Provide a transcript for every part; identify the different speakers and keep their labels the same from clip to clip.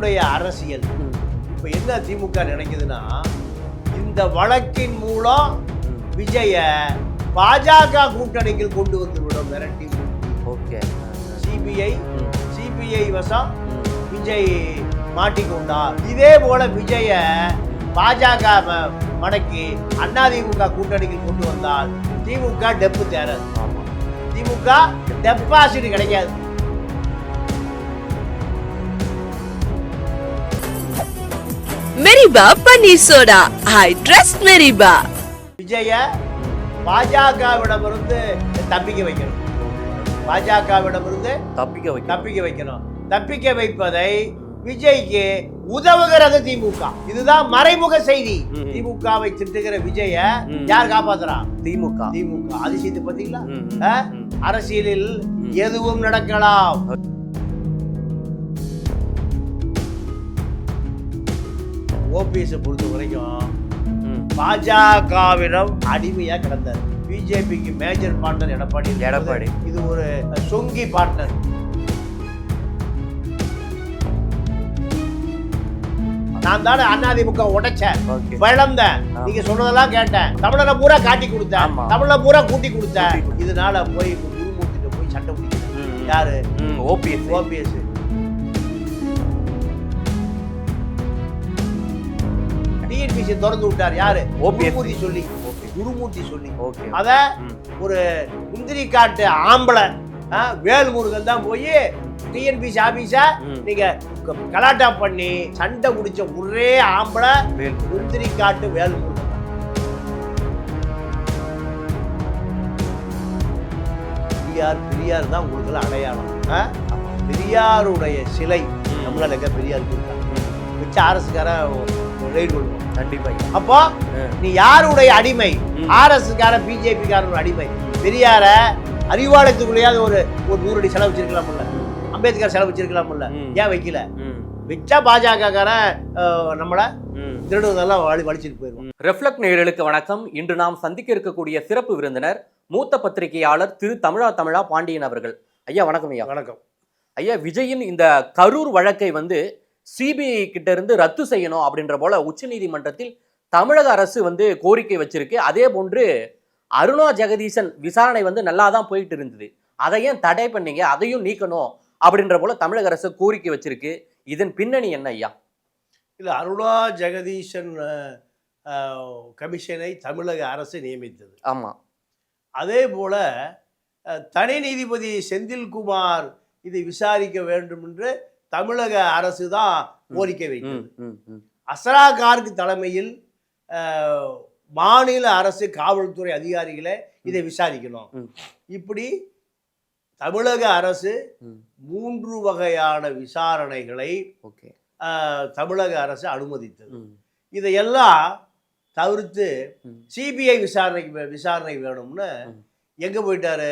Speaker 1: விஜயுடைய அரசியல். இப்ப என்ன திமுக நினைக்குதுன்னா இந்த வழக்கின் மூலம். விஜய பாஜக கூட்டணிக்குள் கொண்டு வந்து விடும் மிரட்டி.
Speaker 2: ஓகே.
Speaker 1: சிபிஐ சிபிஐ வசம். விஜய் மாட்டிக்கொண்டார். இதே போல விஜய பாஜக மடக்கி அதிமுக கூட்டணிக்கு கொண்டு வந்தால் திமுக டெப்பு
Speaker 2: ஆமா.
Speaker 1: திமுக டெபாசிட் கிடைக்காது.
Speaker 3: மெரிபா பன்னீர் சோடா. ஐ ட்ரஸ்ட் மெரிபா.
Speaker 1: விஜய பாஜகவிடமிருந்து தப்பிக்க வைக்கணும். பாஜகவிடமிருந்து
Speaker 2: தப்பிக்க
Speaker 1: தப்பிக்க வைக்கணும். தப்பிக்க வைப்பதை விஜய்க்கு உதவுகிறது திமுக. இதுதான் மறைமுக செய்தி. திமுகவை திட்டுகிற விஜய. யார் காப்பாத்துறா?
Speaker 2: திமுக.
Speaker 1: திமுக. அதிசயத்தை பாத்தீங்களா. அரசியலில். எதுவும் நடக்கலாம். ஓபிஎஸ் பொறுத்த வரைக்கும். பாஜகவிடம் அடிமையா கிடந்தார் பிஜேபிக்கு மேஜர் பார்ட்னர் எடப்பாடி
Speaker 2: எடப்பாடி.
Speaker 1: இது ஒரு சொங்கி பார்ட்னர் நான் தானே அதிமுக உடைச்சேன் வளர்ந்தேன். நீங்க சொன்னதெல்லாம் கேட்டேன் தமிழரை பூரா காட்டி கொடுத்தேன். தமிழை பூரா கூட்டி கொடுத்தேன். இதனால போய் குருமூர்த்திட்ட போய் சண்டை பிடிக்கிறேன். யாரு
Speaker 2: ஓபிஎஸ்
Speaker 1: ஓபிஎஸ் டிஎன்பிசி திறந்து விட்டார் யாரு. குருமூர்த்தி சொல்லி குருமூர்த்தி சொல்லி
Speaker 2: ஓகே
Speaker 1: அத. ஒரு முந்திரி காட்டு ஆம்பளை வேல்முருகன் தான் போய் டிஎன்பிசி ஆபீஸ. நீங்க கலாட்டா பண்ணி சண்டை முடிச்ச ஒரே ஆம்பளை முந்திரி காட்டு வேல்முருகன் பெரியார் பெரியார் தான் உங்களுக்கு அடையாளம்? பெரியாருடைய சிலை. நம்மளால எங்க பெரியார் இருக்காங்க
Speaker 2: ம்.
Speaker 1: வச்சு ரெய்டு பண்ணுவோம் அப்போ. நீ யாருடைய அடிமை?
Speaker 2: ம்.
Speaker 1: ஆர்எஸ் கார பிஜேபி காரன் அடிமை. பெரியார அறிவாலயத்துக்குள்ளேயாவது ஒரு ஒரு நூறு அடி செலவு வச்சிருக்கலாம்ல அம்பேத்கர் செலவு வச்சிருக்கலாம்ல
Speaker 2: ம்.
Speaker 1: ஏன் வைக்கல. வச்சா பாஜக காரன் அஹ், நம்மள. திருடுவதெல்லாம் வழி வலிச்சிட்டு போயிருவோம்
Speaker 2: ரெஃப்ளெக்ட் நேயர்களுக்கு வணக்கம். இன்று நாம் சந்திக்க இருக்கக்கூடிய சிறப்பு விருந்தினர் மூத்த பத்திரிகையாளர் திரு தமிழா தமிழா பாண்டியன் அவர்கள். ஐயா வணக்கம் ஐயா.
Speaker 1: வணக்கம்.
Speaker 2: ஐயா விஜயின் இந்த கரூர் வழக்கை வந்து சிபிஐ கிட்ட இருந்து ரத்து செய்யணும் அப்படின்ற போல உச்சநீதிமன்றத்தில் தமிழக அரசு வந்து கோரிக்கை வச்சிருக்கு. அதே போன்று அருணா ஜெகதீசன் விசாரணை வந்து நல்லா தான் போயிட்டு இருந்தது. அதை ஏன் தடை பண்ணீங்க? அதையும் நீக்கணும் அப்படின்ற போல தமிழக அரசு கோரிக்கை வச்சிருக்கு. இதன் பின்னணி என்ன ஐயா?
Speaker 1: இல்ல அருணா ஜெகதீசன் கமிஷனை தமிழக அரசு நியமித்தது.
Speaker 2: ஆமா.
Speaker 1: அதே போல தனி நீதிபதி செந்தில்குமார் இதை விசாரிக்க வேண்டும் என்று தமிழக அரசு தான் கோரிக்கை வைத்தது. அசரா கார்க் தலைமையில் மாநில அரசு காவல்துறை அதிகாரிகளை இதை விசாரிக்கணும். இப்படி தமிழக அரசு. மூன்று வகையான விசாரணைகளை தமிழக அரசு அனுமதித்தது இதையெல்லாம் தவிர்த்து. சிபிஐ விசாரணைக்கு விசாரணை வேணும்னு. எங்க போயிட்டாரு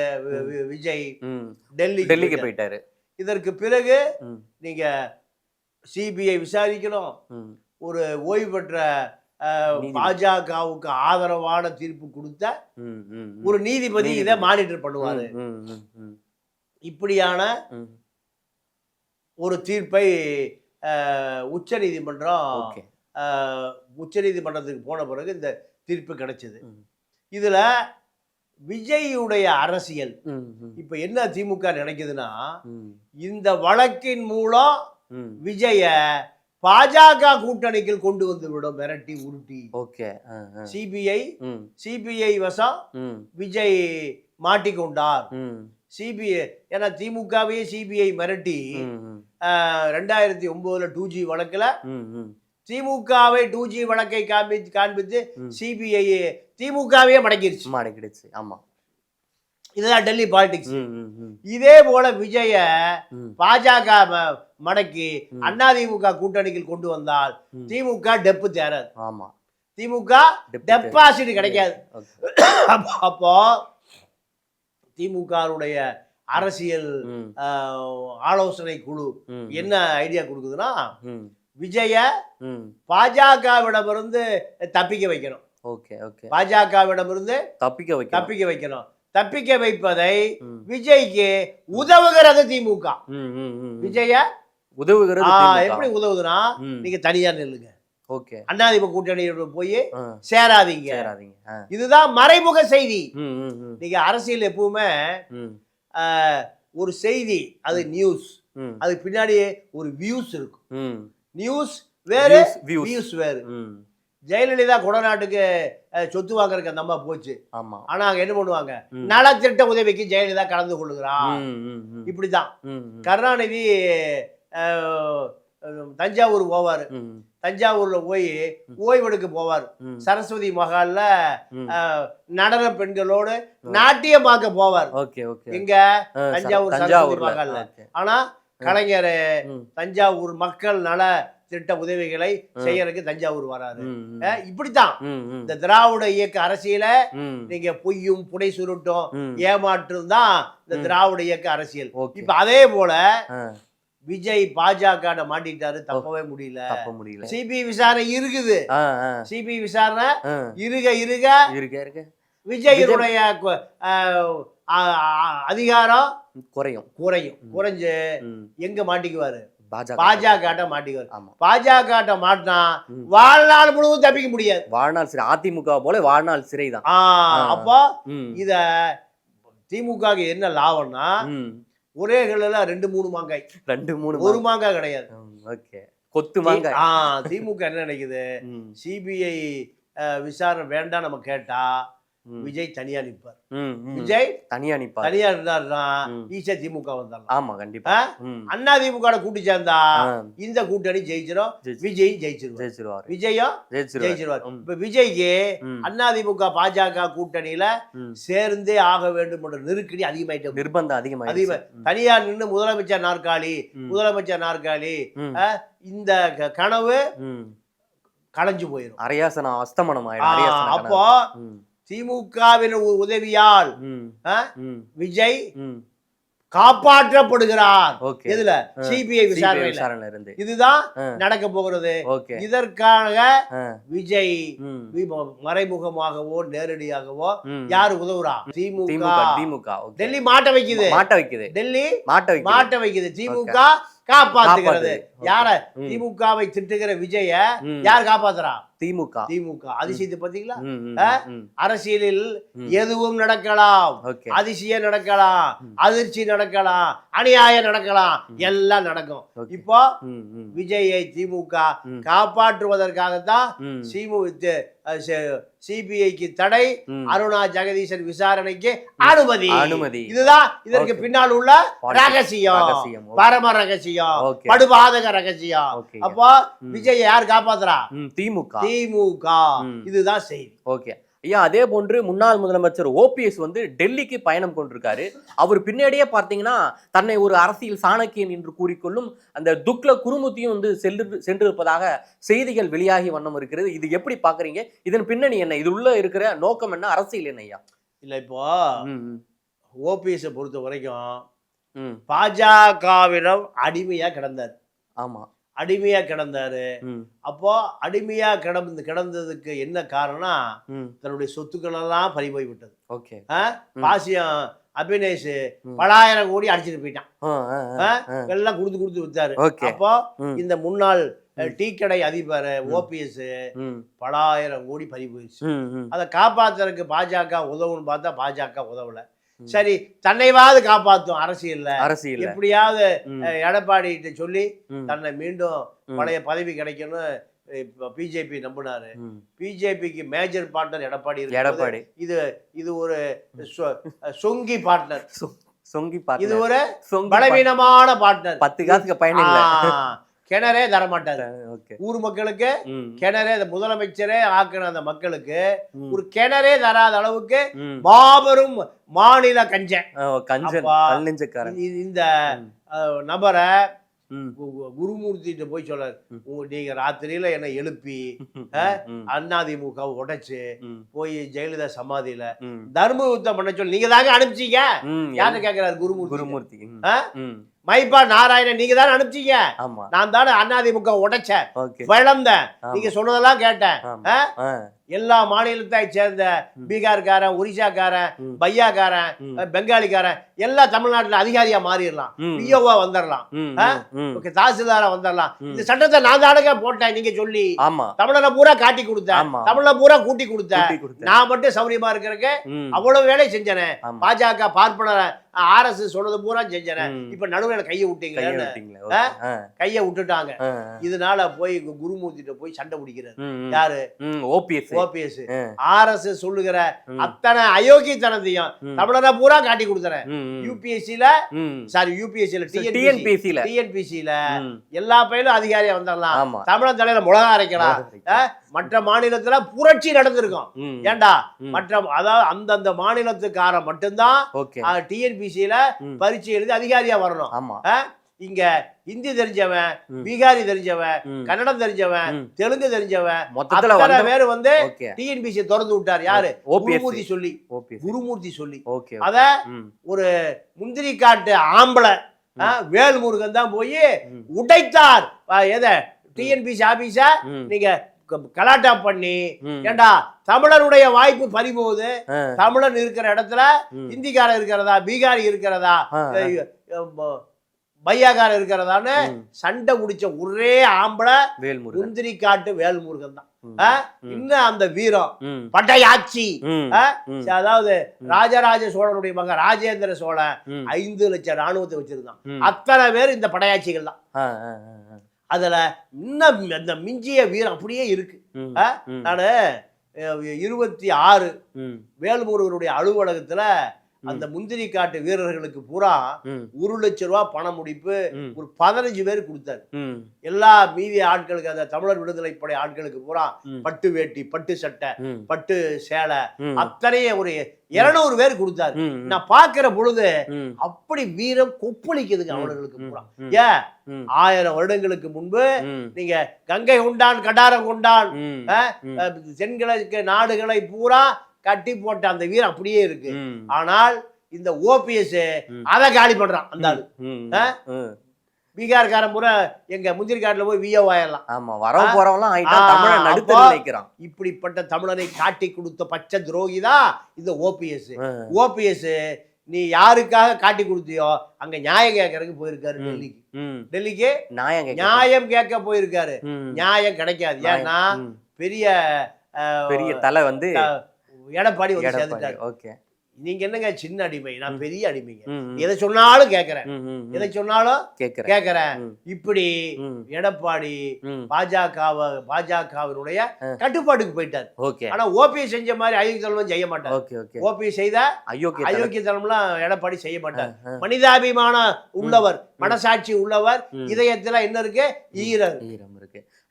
Speaker 1: விஜய். டெல்லி
Speaker 2: டெல்லிக்கு போயிட்டாரு
Speaker 1: இதற்கு பிறகு நீங்க சிபிஐ விசாரிக்கணும். ஒரு ஓய்வு பெற்ற. பாஜகவுக்கு ஆதரவான தீர்ப்பு கொடுத்த. ஒரு நீதிபதி இதை. மானிட்டர் பண்ணுவாரு இப்படியான. ஒரு தீர்ப்பை அஹ், உச்சநீதிமன்றம்
Speaker 2: ஓகே
Speaker 1: அஹ், உச்சநீதிமன்றத்துக்கு போன பிறகு இந்த தீர்ப்பு கிடைச்சது. இதுல விஜயுடைய அரசியல். இப்ப என்ன திமுக நினைக்குதுன்னா இந்த வழக்கின் மூலம். விஜய பாஜக கூட்டணிக்குள் கொண்டு வந்து விடும் மிரட்டி உருட்டி.
Speaker 2: ஓகே.
Speaker 1: சிபிஐ சிபிஐ வசம் விஜய் மாட்டிக்கொண்டார். சிபிஐ ஏன்னா திமுகவையே சிபிஐ மிரட்டி ரெண்டாயிரத்தி ஒன்பதுல டூ ஜி வழக்குல. திமுகவை டூ ஜி வழக்கை காண்பித்து காண்பித்து. சிபிஐ திமுகவையே மடக்கிருச்சு
Speaker 2: சும்மா அடைக்கிடுச்சு ஆமா.
Speaker 1: இதுதான் டெல்லி பாலிடிக்ஸ். இதே போல விஜய பாஜக மடக்கி
Speaker 2: ம்.
Speaker 1: அதிமுக கூட்டணிக்குள் கொண்டு வந்தால். திமுக டெப்பு தேராது.
Speaker 2: ஆமா.
Speaker 1: திமுக. டெபாசிட் கிடைக்காது. அப்ப- திமுகவுடைய அரசியல் ஆலோசனை குழு என்ன ஐடியா கொடுக்குதுன்னா விஜய. பாஜகவிடமிருந்து தப்பிக்க வைக்கணும்.
Speaker 2: Okay okay.
Speaker 1: பாஜகவிடமிருந்து
Speaker 2: தப்பிக்க வைக்க
Speaker 1: தப்பிக்க வைக்கணும். தப்பிக்க வைப்பதை விஜய்க்கு உதவுகிறது திமுக. விஜய
Speaker 2: உதவுகிறது.
Speaker 1: எப்படி உதவுதுன்னா நீங்க தனியா நில்லுங்க.
Speaker 2: ஓகே.
Speaker 1: அண்ணாதிமுக கூட்டணியோட போய் சேராதீங்க.
Speaker 2: சேராதீங்க
Speaker 1: இதுதான் மறைமுக செய்தி. நீங்க அரசியல் எப்பவுமே ஒரு செய்தி அது நியூஸ் அதுக்கு பின்னாடி ஒரு வியூஸ் இருக்கும். நியூஸ் வேறு. வியூஸ் வேறு. ஜெயலலிதா கொடநாட்டுக்கு சொத்து வாங்குறதுக்கு அந்த அம்மா போச்சு.
Speaker 2: ஆமா.
Speaker 1: ஆனா அங்க என்ன பண்ணுவாங்க. நலத்திட்ட உதவிக்கு ஜெயலலிதா கலந்து கொள்ளுகிறான். இப்படிதான் கருணாநிதி தஞ்சாவூர் போவார். தஞ்சாவூர்ல போய் ஓய்வெடுக்க போவார். சரஸ்வதி மகால்ல நடன பெண்களோடு நாட்டியம் பார்க்க போவார்.
Speaker 2: ச-
Speaker 1: தஞ்சாவூர் சரஸ்வதி மகால்ல. ஆனா கலைஞர் தஞ்சாவூர் மக்கள் நல திட்ட உதவிகளை செய்யறதுக்கு தஞ்சாவூர் அஹ், இப்படித்தான். இந்த திராவிட இயக்க அரசியல நீங்க பொய்யும் புடை சுருட்டும். ஏமாற்றும் தான் இந்த. திராவிட இயக்க அரசியல். இப்ப அதே போல விஜய் பாஜக மாட்டிட்டாரு தப்பவே முடியல.
Speaker 2: தப்ப முடியல.
Speaker 1: சிபிஐ விசாரணை இருக்குது. சிபிஐ விசாரணை. இருக இருக.
Speaker 2: இருக்க இருக்க
Speaker 1: விஜயனுடைய அதிகாரம்
Speaker 2: குறையும்.
Speaker 1: குறையும். குறைஞ்சு எங்க மாட்டிக்குவாரு?
Speaker 2: பாஜக
Speaker 1: மாட்டிக்குவாரு.
Speaker 2: ஆமா.
Speaker 1: பாஜக மாட்டினா. வாழ்நாள் முழுவதும் தப்பிக்க முடியாது.
Speaker 2: வாழ்நாள் சிறை அதிமுக போல வாழ்நாள் சிறை தான்
Speaker 1: அப்போ இத திமுக என்ன லாபம்னா. ஒரே கல்லுல ரெண்டு மூணு மாங்காய்.
Speaker 2: ரெண்டு மூணு
Speaker 1: ஒரு மாங்காய் கிடையாது.
Speaker 2: ஓகே. கொத்து மாங்க
Speaker 1: ஆ திமுக என்ன நினைக்குது? சிபிஐ விசாரணை வேண்டாம் நம்ம கேட்டா விஜய் தனியா நிப்பார். விஜய்
Speaker 2: தனியா நிப்பா
Speaker 1: தனியா இருந்தாருன்னா. ஈஸியா திமுக வந்தாங்க
Speaker 2: ஆமா கண்டிப்பா.
Speaker 1: அண்ணா திமுக கூட்டி சேர்ந்தா இந்த கூட்டணி ஜெயிச்சிடும்
Speaker 2: ஜெயிச்சு-
Speaker 1: விஜய் ஜெயிச்சிருவார்.
Speaker 2: ஜெயிச்சிருவாரு.
Speaker 1: விஜயும்
Speaker 2: ஜெயிச்சிருவாரு.
Speaker 1: இப்ப விஜய்க்கு அண்ணா திமுக பாஜக கூட்டணியில. சேர்ந்தே ஆக வேண்டும் என்ற நெருக்கடி அதிகமாயிட்டு.
Speaker 2: நிர்பந்தம் அதிகமா
Speaker 1: அதிகமா தனியா நின்னு முதலமைச்சர் நாற்காலி முதலமைச்சர் நாற்காலி இந்த கனவு களைஞ்சு போயிடும்
Speaker 2: அரையாசனம் அஸ்தமனம் ஆயிடும்.
Speaker 1: அப்போ திமுகவின் உதவியால் விஜய். காப்பாற்றப்படுகிறார். எதுல? சிபிஐ விசாரணையில.
Speaker 2: இருந்து
Speaker 1: இதுதான். நடக்க போகிறது. இதற்காக விஜய் மறைமுகமாகவோ நேரடியாகவோ. யாரு உதவுறா? திமுக.
Speaker 2: திமுக
Speaker 1: டெல்லி மாட்ட வைக்குது.
Speaker 2: மாட்ட வைக்குது.
Speaker 1: டெல்லி
Speaker 2: மாட்ட
Speaker 1: மாட்ட வைக்குது. திமுக காப்பாத்துகிறது. யார. திமுகவை திட்டுகிற விஜய. யார் காப்பாத்துறா?
Speaker 2: திமுக.
Speaker 1: திமுக. அதிசயத்தை பாத்தீங்களா. அரசியலில். எதுவும் நடக்கலாம். அதிசயம் நடக்கலாம். அதிர்ச்சி நடக்கலாம். அநியாயம் நடக்கலாம். எல்லாம் நடக்கும். இப்போ விஜயை திமுக. காப்பாற்றுவதற்காகத்தான் சிமு சிபிஐக்கு தடை. அருணா ஜெகதீசன் விசாரணைக்கு அனுமதி
Speaker 2: அனுமதி.
Speaker 1: இதுதான் இதற்கு. பின்னால் உள்ள. ரகசியம். பரம ரகசியம். படுபாதக ரகசியம். அப்போ விஜய் யார் காப்பாத்துறா
Speaker 2: திமுக
Speaker 1: திமுக. இதுதான் செய்தி
Speaker 2: ஓகே ஐயா அதே போன்று முன்னாள் முதலமைச்சர் ஓபிஎஸ் வந்து டெல்லிக்கு பயணம் கொண்டிருக்காரு. அவர் பின்னாடியே பார்த்தீங்கன்னா தன்னை ஒரு அரசியல் சாணக்கியன் என்று கூறிக்கொள்ளும் அந்த துக்ல குருமுத்தியும் வந்து சென்று சென்றிருப்பதாக செய்திகள் வெளியாகி வண்ணம் இருக்கிறது. இது எப்படி பாக்குறீங்க இதன் பின்னணி என்ன? இது உள்ள இருக்கிற நோக்கம் என்ன? அரசியல் என்ன ஐயா?
Speaker 1: இல்ல இப்போ
Speaker 2: ம், ம்,
Speaker 1: ஓபிஎஸ் பொறுத்த வரைக்கும் பாஜகவிடம் அடிமையா கிடந்தார்.
Speaker 2: ஆமா.
Speaker 1: அடிமையா கிடந்தாரு. அப்போ அடிமையா கிடந்து கிடந்ததுக்கு என்ன காரணம்னா
Speaker 2: ம்,
Speaker 1: தன்னுடைய சொத்துக்கள் எல்லாம் பறி போய் விட்டது. பாசியம் அபினேஷ். பலாயிரம் கோடி அடிச்சிட்டு போயிட்டான். எல்லாம் கொடுத்து கொடுத்து வித்தாரு. அப்போ. இந்த முன்னாள் டீ கடை அதிபர் ஓபிஎஸ் பலாயிரம் கோடி பறி போயிடுச்சு அதை காப்பாத்துறதுக்கு பாஜக உதவுன்னு பார்த்தா பாஜக உதவல. சரி தன்னைவாவது காப்பாத்தும் அரசியல்ல.
Speaker 2: அரசியல்
Speaker 1: எப்படியாவது எடப்பாடி சொல்லி
Speaker 2: ம்,
Speaker 1: தன்னை மீண்டும். பழைய பதவி கிடைக்கும்னு பிஜேபி நம்பினாரு. பிஜேபிக்கு மேஜர் பார்ட்னர் எடப்பாடி
Speaker 2: எடப்பாடி.
Speaker 1: இது இது ஒரு சொங்கி பார்ட்னர்
Speaker 2: சொங்கி
Speaker 1: இது
Speaker 2: பார்த்து
Speaker 1: ஒரு பலவீனமான பார்ட்னர்
Speaker 2: பத்து காசுக்கு இல்ல.
Speaker 1: கிணறே தரமாட்டாரு. ஊர் மக்களுக்கு கிணறே முதலமைச்சரே ஆக்கின அந்த மக்களுக்கு ஒரு கிணறே தராத அளவுக்கு. மாபெரும் மாநில கஞ்சன். இந்த நபரை குருமூர்த்திட்ட போய். உங்க நீங்க ராத்திரியில என்னை எழுப்பி அண்ணாதிமுக உடைச்சு போய் ஜெயலலிதா சமாதியில
Speaker 2: ம்,
Speaker 1: தர்ம யுத்தம் பண்ண சொல்லி நீங்க தாங்க அனுப்பிச்சீங்க. யாரு கேக்குறாரு குருமூர்த்தி.
Speaker 2: குருமூர்த்தி ம்,
Speaker 1: ஆ?
Speaker 2: ம்,
Speaker 1: மைப்பா நாராயணன் நீங்க தானே அனுப்பிச்சீங்க நான் தானே அதிமுக உடைச்சேன்
Speaker 2: ஆமா.
Speaker 1: நீங்க சொன்னதெல்லாம் கேட்டேன். எல்லா மாநிலத்தை சேர்ந்த. பீகார்காரன் ஒரிசாக்காரன். பையாக்காரன். பெங்காலிக்காரன் எல்லாம் தமிழ்நாட்டுல அதிகாரியா மாறிடலாம். பிஓவா வந்துடலாம் தாசில்தாரா வந்துடலாம். இந்த சட்டத்தை நான் தானங்க போட்டேன் நீங்க சொல்லி தமிழனை பூரா காட்டி கொடுத்தேன்
Speaker 2: ஆமா.
Speaker 1: தமிழனை பூரா கூட்டி கொடுத்தேன். நான் மட்டும் சௌரியமா இருக்கிறதுக்கு
Speaker 2: ம்.
Speaker 1: அவ்வளவு வேலை செஞ்சனே. பாஜக பார்ப்பன ஆர்எஸ் சொன்னது பூரா செஞ்சனே. இப்ப நடுவுல கையை.
Speaker 2: ஆ.
Speaker 1: கையை விட்டுட்டாங்க. இதனால போய் குருமூர்த்திட்ட போய் சண்டை பிடிக்கிறாரு. யாரு. ஓபிஎஸ்
Speaker 2: ஆ.
Speaker 1: ஆர்எஸ் சொல்லுகிற. அத்தனை அயோக்கியத்தனத்தையும்
Speaker 2: ம்.
Speaker 1: தமிழனை பூரா காட்டி. யூபிஎஸ்சில
Speaker 2: ம்.
Speaker 1: சாரி யூபிஎஸ்சில டிஎன்பிசி
Speaker 2: TNPC ல.
Speaker 1: டிஎன்பிசில
Speaker 2: ம்.
Speaker 1: எல்லா பயிலும் அதிகாரியா வந்துடலாம்
Speaker 2: ஆமா.
Speaker 1: தமிழன் தலையில மிளகா அரைக்கலாம்? மற்ற மாநிலத்துல புரட்சி நடந்திருக்கும்
Speaker 2: ம்.
Speaker 1: மற்ற அதாவது அந்தந்த மாநிலத்துக்காரன் மட்டும்தான்
Speaker 2: ஓகே.
Speaker 1: டிஎன்பிசியில. பரீட்சை எழுதி அதிகாரியா வரணும்
Speaker 2: ஆமா.
Speaker 1: இங்க ஹிந்தி தெரிஞ்சவன். பீகாரி தெரிஞ்சவன். கன்னடம் தெரிஞ்சவன். தெலுங்கு தெரிஞ்சவன்
Speaker 2: மொத்தத்துல வந்த-
Speaker 1: பேர் வந்து
Speaker 2: ஓகே.
Speaker 1: டிஎன்பிசி திறந்து விட்டார் யாரு. குருமூர்த்தி சொல்லி. குருமூர்த்தி சொல்லி. அத. ஒரு முந்திரி காட்டு ஆம்பளை வேல்முருகன் தான் போய். உடைத்தார் எதை டிஎன்பிசி ஆபீஸ. நீங்க கலாட்டா பண்ணி. ஏண்டா தமிழருடைய வாய்ப்பு பறிபோகுது
Speaker 2: ஆ.
Speaker 1: தமிழன் இருக்கிற இடத்துல. இந்திக்காரன் இருக்கிறதா பீகாரி இருக்கிறதா பையாக்காரன் இருக்கிறதான்னு. சண்டை முடிச்ச ஒரே ஆம்பளை
Speaker 2: வேல்முருகன்.
Speaker 1: முந்திரி காட்டு வேல்முருகன் தான். இன்னும் அந்த வீரம்?
Speaker 2: ம்.
Speaker 1: அதாவது ராஜராஜ சோழனுடைய மகன் ராஜேந்திர சோழன். ஐந்து லட்சம் ராணுவத்தை வச்சிருந்தான். அத்தனை பேர் இந்த படையாட்சிகள் தான். அதுல இன்னும் அந்த மிஞ்சிய வீரம் அப்படியே இருக்கு. நானு இருபத்தி ஆறு. வேல்முருகனுடைய அலுவலகத்துல அந்த முந்திரி காட்டு வீரர்களுக்கு பூரா. ஒரு லட்ச ரூபா பண முடிப்பு. ஒரு பதினஞ்சு பேர் கொடுத்தாரு. எல்லா மீதி ஆட்களுக்கு அந்த தமிழர் விடுதலை படை ஆட்களுக்கு பூரா. பட்டு வேட்டி பட்டு சட்டை. பட்டு சேலை. அத்தனையே ஒரு இருநூறு பேர் கொடுத்தாரு. நான் பாக்குற பொழுது. அப்படி வீரம் கொப்பளிக்குதுங்க அவர்களுக்கு பூரா. ஏன்
Speaker 2: ம்.
Speaker 1: ஆயிரம் வருடங்களுக்கு முன்பு. நீங்க கங்கை கொண்டான் கடாரம் கொண்டான் தென்கிழக்கு நாடுகளை பூரா கட்டி போட்ட அந்த வீரம் அப்படியே இருக்கு. ஆனால் இந்த ஓபிஎஸ். அதை காலி பண்றான் அந்த ஆளு. பீகார்காரன் பூரா எங்க முந்திரி காட்டுல போய் விஓ ஆயிடலாம்
Speaker 2: ஆமா நடுத்தர
Speaker 1: அப்போ-
Speaker 2: வைக்கிறான்
Speaker 1: இப்படிப்பட்ட தமிழனை காட்டி கொடுத்த பச்சை துரோகி தான் இந்த ஓபிஎஸ். ஓபிஎஸ் நீ யாருக்காக காட்டி கொடுத்தியோ அங்க நியாயம் கேட்கறதுக்கு போயிருக்காரு. டெல்லிக்கு. டெல்லிக்கு
Speaker 2: நியாயம் கேட்க
Speaker 1: நியாயம் கேட்க போயிருக்காரு. நியாயம் கிடைக்காது. ஏன்னா. பெரிய
Speaker 2: பெரிய தலை வந்து
Speaker 1: எடப்பாடி வந்து சேர்ந்துட்டாரு
Speaker 2: ஓகே
Speaker 1: நீங்க என்னங்க சின்ன அடிமை நான் பெரிய அடிமைங்க. எதை சொன்னாலும் கேட்கறேன்.
Speaker 2: ம்.
Speaker 1: எதை சொன்னாலும்
Speaker 2: கேக்குறேன்
Speaker 1: கேட்கறேன். இப்படி. எடப்பாடி
Speaker 2: ம்.
Speaker 1: பாஜகவை பாஜகவினுடைய. கட்டுப்பாட்டுக்கு போயிட்டார்
Speaker 2: ஓகே
Speaker 1: ஆனா ஓபிஎஸ் செஞ்ச மாதிரி அயோக்கியத்தனம் செய்ய மாட்டார் ஓபிஎஸ் செய்த
Speaker 2: அயோக்கிய.
Speaker 1: அயோக்கியத்தனம்லாம் எடப்பாடி செய்ய மாட்டார்
Speaker 2: ஆ.
Speaker 1: மனிதாபிமானம் உள்ளவர் மனசாட்சி உள்ளவர். இதயத்துல என்ன இருக்கு ஈரர்
Speaker 2: ஈரம்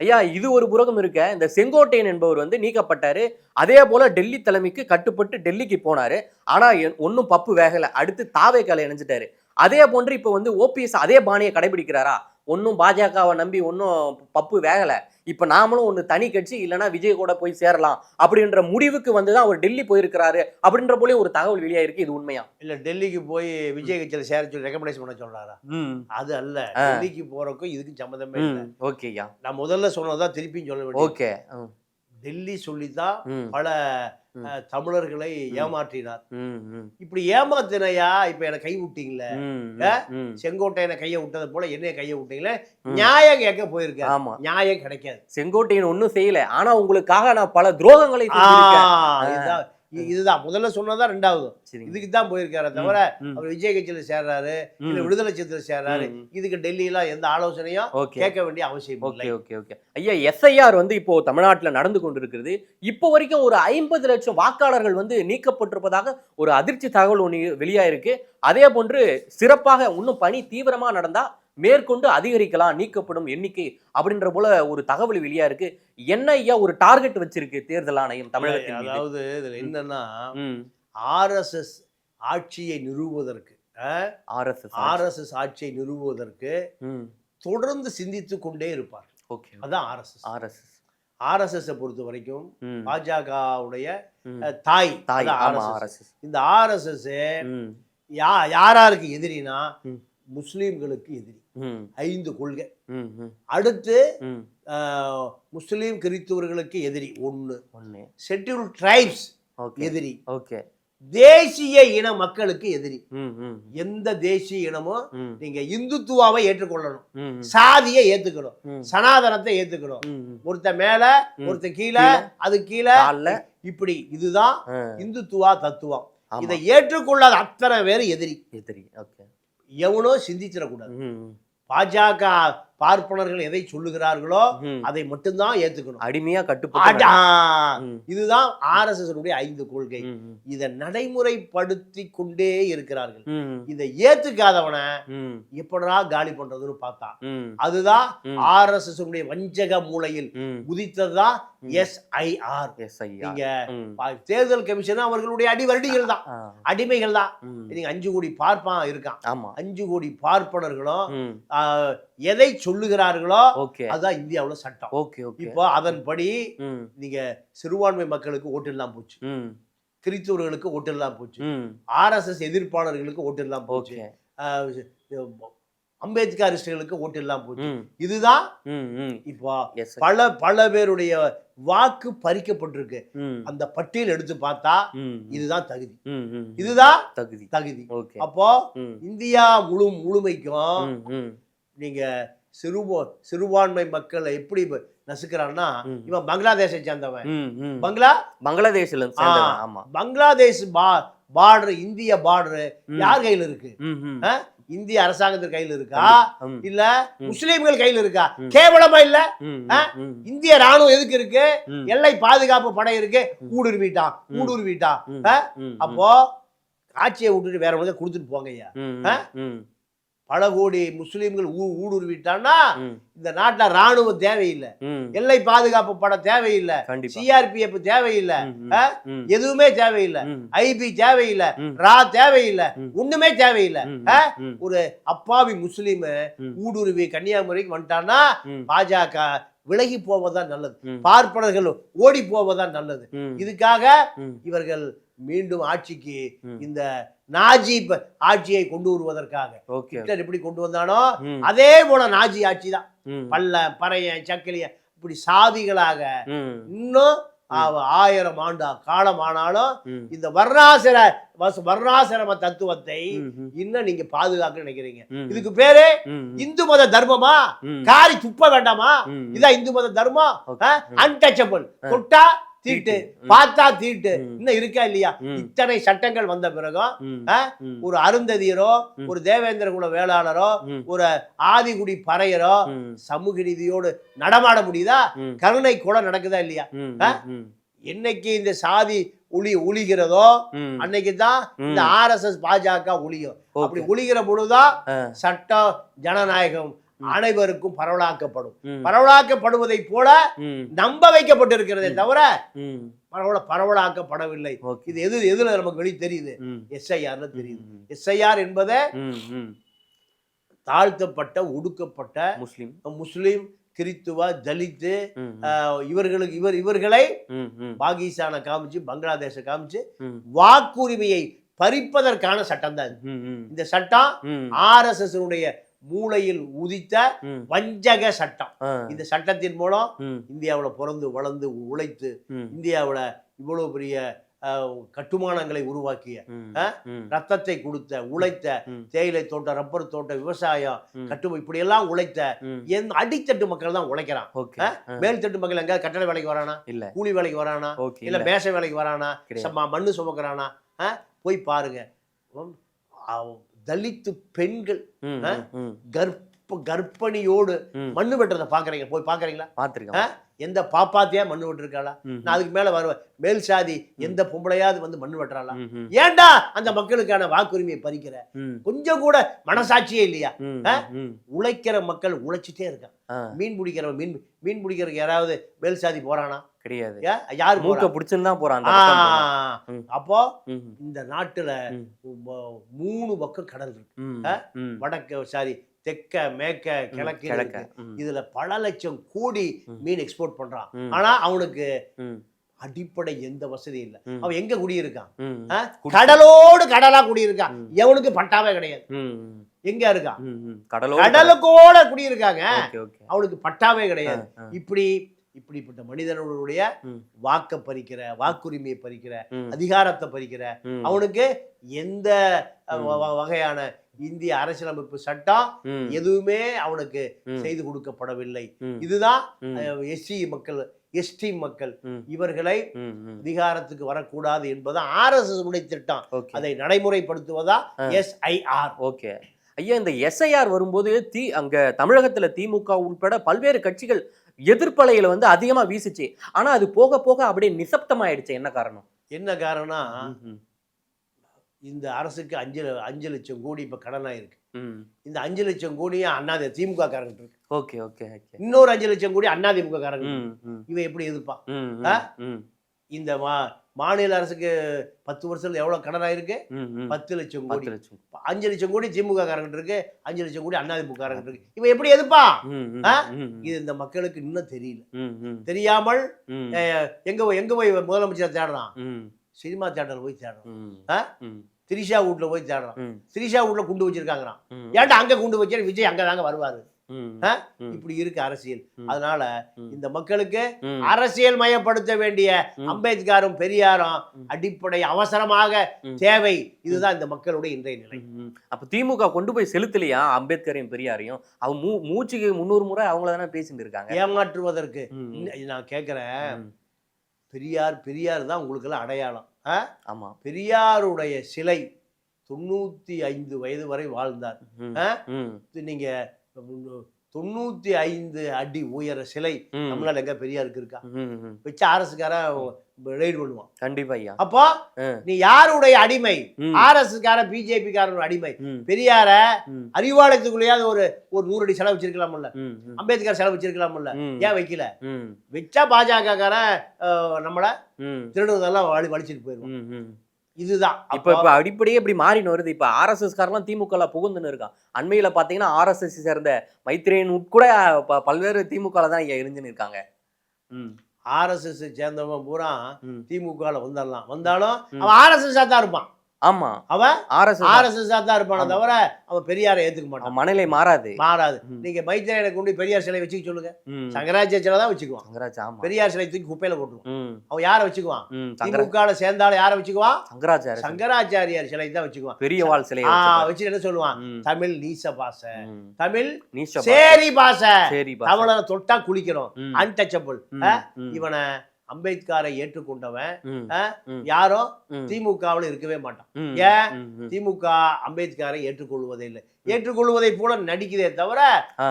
Speaker 2: ஐயா இது ஒரு புறகம் இருக்க. இந்த செங்கோட்டையன் என்பவர் வந்து நீக்கப்பட்டாரு. அதே போல டெல்லி தலைமைக்கு கட்டுப்பட்டு டெல்லிக்கு போனாரு. ஆனா ஒன்னும் பப்பு வேகலை. அடுத்து தாவே காலை இணைஞ்சிட்டாரு. அதே போன்று இப்ப வந்து ஓபிஎஸ் அதே பாணியை கடைபிடிக்கிறாரா? ஒன்னும் பாஜகவை நம்பி ஒன்னும் பப்பு வேகல. இப்ப நாமளும் ஒண்ணு தனி கட்சி இல்லைன்னா விஜய் கூட போய் சேரலாம் அப்படின்ற முடிவுக்கு வந்துதான் அவர் டெல்லி போயிருக்கிறாரு அப்படின்ற போல ஒரு தகவல் வெளியாயிருக்கு. இது உண்மையா?
Speaker 1: இல்ல டெல்லிக்கு போய் விஜய் கட்சியில சேர சொல்லி ரெக்கமெண்டேஷன் பண்ண சொல்றாரா அது அல்ல. டெல்லிக்கு போறதுக்கும் இதுக்கும் சம்மந்தமே இல்லை.
Speaker 2: ஓகேயா
Speaker 1: நான் முதல்ல சொன்னதா திருப்பியும் சொல்ல
Speaker 2: ஓகே.
Speaker 1: டெல்லி சொல்லித்தான் பல தமிழர்களை ஏமாற்றினார். இப்படி ஏமாத்தினையா? இப்ப எனக்கு கை விட்டீங்களே. செங்கோட்டையனை கையை விட்டது போல என்னைய கையை விட்டீங்களே. நியாயம் கேட்க போயிருக்காரு
Speaker 2: ஆமா.
Speaker 1: நியாயம் கிடைக்காது.
Speaker 2: செங்கோட்டையன் ஒண்ணும் செய்யல. ஆனா உங்களுக்காக நான் பல துரோகங்களை
Speaker 1: இதுதான். முதல்ல சொன்னதா ரெண்டாவது. இதுக்கு தான் போயிருக்காரு தவிர அவர் விஜய் கட்சியில சேர்றாரு இல்ல விடுதலை சித்திர சேர்றாரு. இதுக்கு டெல்லியில எந்த ஆலோசனையும் கேட்க வேண்டிய அவசியம்
Speaker 2: ஓகே ஓகே ஓகே. ஐயா எஸ்ஐஆர் வந்து இப்போ தமிழ்நாட்டுல நடந்து கொண்டிருக்கிறது. இப்போ வரைக்கும் ஒரு ஐம்பது லட்சம் வாக்காளர்கள் வந்து நீக்கப்பட்டிருப்பதாக ஒரு அதிர்ச்சி தகவல் ஒன்று வெளியாயிருக்கு. அதே போன்று சிறப்பாக இன்னும் பணி தீவிரமா நடந்தா மேற்கொண்டு அதிகரிக்கலாம் நீக்கப்படும் எண்ணிக்கை அப்படின்ற போல ஒரு தகவல் வெளியா இருக்கு. என்ன ஐயா ஒரு டார்கெட் வச்சிருக்கு தேர்தல் ஆணையம் தமிழகத்தின் மீது?
Speaker 1: அதாவது இதுல என்னன்னா ஆர்எஸ்எஸ் ஆட்சியை நிறுவுவதற்கு
Speaker 2: ஆர்எஸ்எஸ்
Speaker 1: ஆர்எஸ்எஸ் ஆட்சியை நிறுவுவதற்கு தொடர்ந்து சிந்தித்து கொண்டே இருப்பார்.
Speaker 2: ஓகே
Speaker 1: அதான் ஆர்எஸ்எஸ்.
Speaker 2: ஆர்எஸ்எஸ்.
Speaker 1: ஆர்எஸ்எஸ் பொறுத்த வரைக்கும் பாஜகவுடைய தாய்
Speaker 2: தாய்
Speaker 1: இந்த ஆர்எஸ்எஸ் யா யாராருக்கு எதிரினா. முஸ்லீம்களுக்கு எதிரி. ஐந்து கொள்கை. அடுத்து முஸ்லீம் கிறிஸ்துவர்களுக்கு எதிரி. ஒன்று
Speaker 2: ஒன்று
Speaker 1: ஷெட்யூல் ட்ரைப்ஸ் எதிரி.
Speaker 2: ஓகே.
Speaker 1: தேசிய இன மக்களுக்கு எதிரி. எந்த தேசிய இனமும்
Speaker 2: ம்.
Speaker 1: நீங்க இந்துத்துவாவை ஏற்றுக்கொள்ளணும். சாதியை ஏத்துக்கணும். சனாதனத்தை ஏத்துக்கணும். ஒருத்த மேல. ஒருத்த கீழே அது கீழே. இப்படி இதுதான் இந்துத்துவா தத்துவம். இதை ஏற்றுக்கொள்ளாத அத்தனை பேர் எதிரி.
Speaker 2: எதிரி. ஓகே.
Speaker 1: எவனோ சிந்திச்சிடக்கூடாது பாஜக பார்ப்பனர்கள் எதை சொல்லுகிறார்களோ. அதை மட்டும்தான் ஏத்துக்கணும்
Speaker 2: அடிமையா கட்டுப்பட்டு
Speaker 1: அடா!
Speaker 2: ம்.
Speaker 1: இதுதான் ஆர்எஸ்எஸ் உடைய ஐந்து கொள்கை இதை நடைமுறைப்படுத்தி கொண்டே இருக்கிறார்கள் இதை ஏத்துக்காதவனை எப்படா காலி பண்றதுன்னு பார்த்தான்
Speaker 2: ம்,
Speaker 1: அதுதான்
Speaker 2: ம்.
Speaker 1: ஆர்எஸ்எஸ் உடைய வஞ்சக மூலையில். உதித்ததுதான். எஸ்ஐஆர் நீங்க தேர்தல் கமிஷன் அவர்களுடைய அடிவருடிகள் தான். அடிமைகள் தான். நீங்க அஞ்சு கோடி பார்ப்பான் இருக்கான்.
Speaker 2: ஆமா.
Speaker 1: அஞ்சு கோடி பார்ப்பனர்களும் எதை சொல்லுகிறார்களோ அதுதான் இந்தியாவுல சட்டம். இப்போ அதன்படி நீங்க சிறுபான்மை மக்களுக்கு ஓட்டு இல்லாம போச்சு. கிறிஸ்தவர்களுக்கு ஓட்டு இல்லாம போச்சு. ஆர்எஸ்எஸ் எதிர்ப்பாளர்களுக்கு ஓட்டு போச்சு. அம்பேத்கரிஸ்டுகளுக்கு ஓட்டு இல்லாம போச்சு. இதுதான். இப்போ பல பல பேருடைய வாக்கு பறிக்கப்பட்டிருக்கு. அந்த பட்டியல் எடுத்து பார்த்தா இதுதான் தகுதி. இதுதான்
Speaker 2: தகுதி.
Speaker 1: தகுதி. அப்போ இந்தியா முழு முழுமைக்கும். நீங்க சிறுபோ சிறுபான்மை மக்களை எப்படி நசுக்கிறான்னா. இவன் பங்களாதேஷை சேர்ந்தவன். பங்களா?
Speaker 2: பங்களாதேஷ்ல ஆமா.
Speaker 1: பங்களாதேஷ் பா பார்டர் இந்திய பார்டர். யார் கையில இருக்கு? இந்திய அரசாங்கத்து கையில இருக்கா? இல்ல. முஸ்லீம்கள் கையில இருக்கா. கேவலமா இல்ல? இந்திய ராணுவம் எதுக்கு இருக்கு. எல்லை பாதுகாப்பு படை இருக்கு. ஊடுருவிட்டான். ஊடுருவிட்டான். அப்போ ஆட்சியை விட்டுட்டு வேற ஒழுங்கா கொடுத்துட்டு போங்க ஐயா. பல கோடி முஸ்லீம்கள் ஊ ஊடுருவிட்டான்னா இந்த நாட்டுல ராணுவம் தேவையில்லை. எல்லை பாதுகாப்பு படை தேவையில்லை. சிஆர்பிஎஃப் தேவையில்லை. எதுவுமே தேவையில்லை. ஐபி தேவையில்லை. ரா தேவையில்லை. ஒண்ணுமே தேவையில்லை. ஒரு அப்பாவி முஸ்லீம். ஊடுருவி கன்னியாகுமரிக்கு வந்துட்டான்னா பாஜக விலகி போவதுதான் நல்லது. பார்ப்பனர்கள் ஓடி போவதுதான் நல்லது. இதுக்காக இவர்கள் மீண்டும் ஆட்சிக்கு. இந்த நாஜி ஆட்சியை கொண்டு வருவதற்காக. ஹிட்லர் எப்படி கொண்டு வந்தானோ அதே போல நாஜி ஆட்சி தான். பல்ல பறையன் சக்கிலியன் இப்படி சாதிகளாக இன்னும் ஆயிரம் ஆண்டு காலம் ஆனாலும்
Speaker 2: ம்,
Speaker 1: இந்த வர்ணாசிர வர்ணாசிரம தத்துவத்தை இன்னும் நீங்க பாதுகாக்க நினைக்கிறீங்க. இதுக்கு பேரு இந்து மத தர்மமா? காரி துப்ப வேண்டாமா? இதான் இந்து மத தர்மம். அன்டச்சபிள். தொட்டா தீட்டு. பார்த்தா தீட்டு. இன்னும் இருக்கா இல்லையா. இத்தனை சட்டங்கள் வந்த பிறகும் ஒரு அருந்ததியரோ. ஒரு தேவேந்திர குல வேளாளரோ ஒரு ஆதிகுடி பறையரோ சமூக நீதியோடு நடமாட முடியுதா கருணை கூட நடக்குதா இல்லையா என்னைக்கு இந்த சாதி ஒளி ஒளிகிறதோ
Speaker 2: ம்,
Speaker 1: அன்னைக்கு தான் இந்த
Speaker 2: ம்.
Speaker 1: ஆர்எஸ்எஸ் பாஜக ஒளியும். அப்படி ஒளிகிற பொழுதுதான். சட்டம் ஜனநாயகம். அனைவருக்கும் பரவலாக்கப்படும். பரவலாக்கப்படுவதை போல நம்ப வைக்கப்பட்டிருக்கிறதே தவிர பரவல பரவலாக்கப்படவில்லை. இது எது எதுல நமக்கு வெளி தெரியுது?
Speaker 2: ம்,
Speaker 1: எஸ்ஐஆர்னு தெரியுது. எஸ்ஐஆர் என்பதை. தாழ்த்தப்பட்ட ஒடுக்கப்பட்ட
Speaker 2: முஸ்லிம்.
Speaker 1: முஸ்லிம் கிறித்துவ தலித்து இவர்களுக்கு இவர் இவர்களை பாகிஸ்தானை காமிச்சு பங்களாதேஷை காமிச்சு வாக்குரிமையை பறிப்பதற்கான சட்டம் தான் இந்த சட்டம்
Speaker 2: ம்,
Speaker 1: ஆர்எஸ்எஸ் உடைய மூளையில் உதித்த வஞ்சக சட்டம். இந்த சட்டத்தின் மூலம் இந்தியாவுல பிறந்து வளர்ந்து உழைத்து இந்தியாவுல இவ்வளவு பெரிய கட்டுமானங்களை உருவாக்கிய ரத்தத்தை கொடுத்த உழைத்த தேயிலை தோட்டம் ரப்பர் தோட்டம் விவசாயம்
Speaker 2: ம்,
Speaker 1: கட்டு இப்படி எல்லாம் உழைத்த எந்த அடித்தட்டு மக்கள் தான் உழைக்கிறான். மேல்தட்டு மக்கள் எங்க கட்டட வேலைக்கு வரானா?
Speaker 2: இல்ல.
Speaker 1: கூலி வேலைக்கு வரானா? இல்ல மேசை வேலைக்கு வரானா? மண்ணு சுமக்கிறானா? போய் பாருங்க. தலித்து பெண்கள் கர்ப்ப கர்ப்பிணியோடு. மண்ணு வெட்டுறதை பாக்குறீங்க போய் பாக்குறீங்களா
Speaker 2: பார்த்திருக்கேன்.
Speaker 1: எந்த பாப்பாத்தியா மண்ணு வெட்டிருக்காளா? நான் அதுக்கு மேல வருவேன். மேல் சாதி எந்த பொம்பளையாவது வந்து மண்ணு வெட்டுறாளா? ஏன்டா அந்த மக்களுக்கான வாக்குரிமையை பறிக்கிற? கொஞ்சம் கூட மனசாட்சியே இல்லையா? உழைக்கிற மக்கள் உழைச்சிட்டே இருக்கான் மீன் பிடிக்கிறவன் மீன் மீன் பிடிக்கிறதுக்கு யாராவது மேல் சாதி போறானா?
Speaker 2: கிடையாது?
Speaker 1: யார்
Speaker 2: மூக்க? பிடிச்சுன்னு தான். ம்.
Speaker 1: அப்போ இந்த நாட்டுல மூணு பக்கம் கடல் இருக்கு. வடக்கு சாரி தெக்க மேற்க
Speaker 2: ம்,
Speaker 1: கிழக்கு
Speaker 2: கிழக்க.
Speaker 1: இதுல பல லட்சம் கோடி. மீன் எக்ஸ்போர்ட் பண்றான். ஆனா அவனுக்கு அடிப்படை எந்த வசதியும் இல்லை. அவன் எங்க குடியிருக்கான்? கடலோடு கடலா குடியிருக்கான். எவனுக்கு பட்டாவே கிடையாது. எங்க இருக்கான்? கடலுக்கோட குடியிருக்காங்க. அவனுக்கு பட்டாவே கிடையாது. இப்படி இப்படிப்பட்ட மனிதனுடைய. வாக்க பறிக்கிற வாக்குரிமையை பறிக்கிற அதிகாரத்தை பறிக்கிற அவனுக்கு எந்த வகையான இந்திய அரசியலமைப்பு சட்டம் எதுவுமே அவனுக்கு செய்து கொடுக்கப்படவில்லை. இதுதான் எஸ்சி மக்கள் எஸ்டி மக்கள் இவர்களை. அதிகாரத்துக்கு வரக்கூடாது என்பது ஆர்எஸ்எஸ் உடைய திட்டம்.
Speaker 2: ஓகே.
Speaker 1: அதை நடைமுறைப்படுத்துவதா
Speaker 2: ஆ.
Speaker 1: எஸ்ஐஆர்.
Speaker 2: ஓகே. ஐயா இந்த எஸ்ஐஆர் வரும்போது தி அங்க தமிழகத்துல திமுக உட்பட பல்வேறு கட்சிகள் எதிர்ப்பலையில வந்து அதிகமா வீசுச்சு. ஆனா அது போக போக அப்படியே நிசப்தமாயிடுச்சு. என்ன காரணம்?
Speaker 1: என்ன காரணம் இந்த அரசுக்கு அஞ்சு அஞ்சு லட்சம் கோடி இப்ப கடனா இருக்கு
Speaker 2: ம்.
Speaker 1: இந்த அஞ்சு லட்சம் கோடியும் அண்ணாதி திமுக காரங்க இருக்கு.
Speaker 2: Okay okay okay.
Speaker 1: இன்னொரு அஞ்சு லட்சம் கோடி அதிமுக காரங்க
Speaker 2: ம், ம்,
Speaker 1: இவன் எப்படி எதிர்ப்பான்? இந்த மா மாநில அரசுக்கு பத்து வருஷத்துல எவ்வளவு கடன் ஆயிருக்கு. பத்து லட்சம் கோடி.
Speaker 2: லட்சம்.
Speaker 1: அஞ்சு லட்சம் கோடி திமுக காரங்கிட்ட இருக்கு. அஞ்சு லட்சம் கோடி அதிமுக காரங்கிட்ட இருக்கு. இவன் எப்படி?
Speaker 2: ம்,
Speaker 1: இது இந்த மக்களுக்கு இன்னும் தெரியல. தெரியாமல் எங்க போய் எங்க போய் முதலமைச்சர் தேடுறான்? சினிமா தேட்டர் போய் தேடுறான். திரிஷா வீட்ல போய் தேடுறான். திரிஷா வீட்ல குண்டு வச்சிருக்காங்கறான்.
Speaker 2: ம்,
Speaker 1: ஏன்டா அங்க குண்டு வச்சா விஜய் அங்க தாங்க வருவாரு. இப்படி இருக்கு அரசியல். அதனால. இந்த மக்களுக்கு அரசியல் மயப்படுத்த வேண்டிய. அம்பேத்கரும் பெரியாரும். அடிப்படை அவசரமாக. தேவை. இதுதான் இந்த மக்களுடைய இன்றைய நிலை.
Speaker 2: அப்ப திமுக கொண்டு போய் செலுத்தலையா? அம்பேத்கரையும் பெரியாரையும். அவங்க மூ மூச்சுக்கு முன்னூறு முறை அவங்கள தானே பேசிட்டு இருக்காங்க.
Speaker 1: ஏமாற்றுவதற்கு. நான் கேட்கிறேன்.
Speaker 2: ம்.
Speaker 1: பெரியார் பெரியார் தான் உங்களுக்கு எல்லாம் அடையாளம்?
Speaker 2: ஆமா.
Speaker 1: பெரியாருடைய சிலை தொண்ணூத்தி ஐந்து வயது வரை வாழ்ந்தார். நீங்க தொண்ணூத்தி ஐந்து அடி உயர சிலை தமிழ்நாடு எங்க பெரியாருக்கு இருக்கா. வச்சு அரசுக்காரன் ரெய்டு பண்ணுவான்.
Speaker 2: கண்டிப்பா ஐயா.
Speaker 1: அப்போ. நீ யாருடைய அடிமை?
Speaker 2: ம்,
Speaker 1: ஆர்எஸ் கார பிஜேபி காரன் அடிமை பெரியார அறிவாலயத்துக்குள்ளேயாவது ஒரு ஒரு நூறு அடி செலவு வச்சிருக்கலாம்ல அம்பேத்கர் செலவு வச்சிருக்கலாம்ல ஏன் வைக்கல? வச்சா பாஜக நம்மள திருடுவதெல்லாம் வழி வலிச்சிட்டு போயிருவான்
Speaker 2: ம், ம்.
Speaker 1: இதுதான்.
Speaker 2: இப்ப இப்ப அடிப்படையே இப்படி மாறின்னு வருது. இப்ப ஆர்எஸ்எஸ் காரெல்லாம் திமுக ல புகுந்துன்னு இருக்கான். அண்மையில பாத்தீங்கன்னா ஆர்எஸ்எஸ் சேர்ந்த மைத்ரேயன் உட்கூட பல்வேறு திமுக ல தான் ஐயா இருந்துன்னு இருக்காங்க. ம்,
Speaker 1: ஆர்எஸ்எஸ் சேர்ந்தவன் பூரா
Speaker 2: ம்.
Speaker 1: திமுகல வந்துடலாம். வந்தாலும். அவன் ஆர்எஸ்எஸ் தான் இருப்பான்.
Speaker 2: ஆமா.
Speaker 1: அவன்
Speaker 2: ஆர்எஸ்எஸ்
Speaker 1: ஆர்எஸ்எஸ் தான். இருப்பானே. தவிர அவன் பெரியாரை ஏத்துக்க மாட்டான்.
Speaker 2: மனநிலை மாறாது.
Speaker 1: மாறாது. நீங்க மைத்திரனை கொண்டு பெரியார் சிலை வச்சுக்க சொல்லுங்க. சங்கராச்சாரிய சிலை தான் வச்சுக்குவான்.
Speaker 2: சங்கராஜ் ஆமா.
Speaker 1: பெரியார் சிலை தூக்கி குப்பையில போட்டுருவான். அவன் யாரை வச்சுக்குவான்?
Speaker 2: ம், சங்கரா
Speaker 1: திமுக சேர்ந்தாலும் யாரை வச்சுக்குவான்?
Speaker 2: சங்கராச்சாரிய சிலை.
Speaker 1: சங்கராச்சாரியார் சிலை தான் வச்சுக்குவான்.
Speaker 2: பெரிய வாழ் வச்சிருப்பாரு.
Speaker 1: வச்சு என்ன சொல்லுவான்? தமிழ் நீச பாசை. தமிழ்
Speaker 2: நீச்ச பா-
Speaker 1: சேரி பாசை
Speaker 2: சரி பா.
Speaker 1: தமிழனை தொட்டா குளிக்கணும் அன்டச்சபிள் இவனை அம்பேத்கரை ஏற்றுக்கொண்டவன் யாரும் திமுகவில் இருக்கவே மாட்டான். ஏன்? திமுக அம்பேத்கரை ஏற்றுக்கொள்வதே இல்லை ஏற்றுக்கொள்வதை போல நடிக்குதே தவிர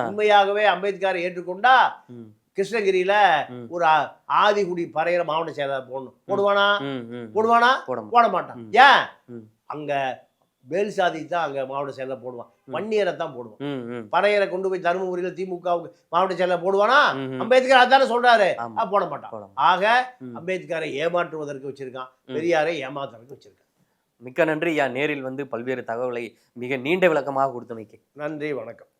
Speaker 1: உண்மையாகவே அம்பேத்கரை ஏற்றுக்கொண்டா கிருஷ்ணகிரியில. ஒரு ஆதிகுடி பறையிற மாவட்ட செயலாளர் போடணும். போடுவானா? போடுவானா?
Speaker 2: போட
Speaker 1: மாட்டான். ஏன். அங்க மேல் சாதி தான் அங்க மாவட்ட செயலர் போடுவான். வன்னியரை தான் போடுவான். பறையரை கொண்டு போய் தருமபுரியில திமுக மாவட்ட செயலர் போடுவானா. அம்பேத்கர் அதானே சொல்றாரு. போட மாட்டான். ஆக. அம்பேத்கரை ஏமாற்றுவதற்கு வச்சிருக்கான். பெரியாரை ஏமாத்துறதுக்கு வச்சிருக்கான்.
Speaker 2: மிக்க நன்றி. ஐயா நேரில் வந்து பல்வேறு தகவலை மிக நீண்ட விளக்கமாக கொடுத்தமைக்கு.
Speaker 1: நன்றி. வணக்கம்.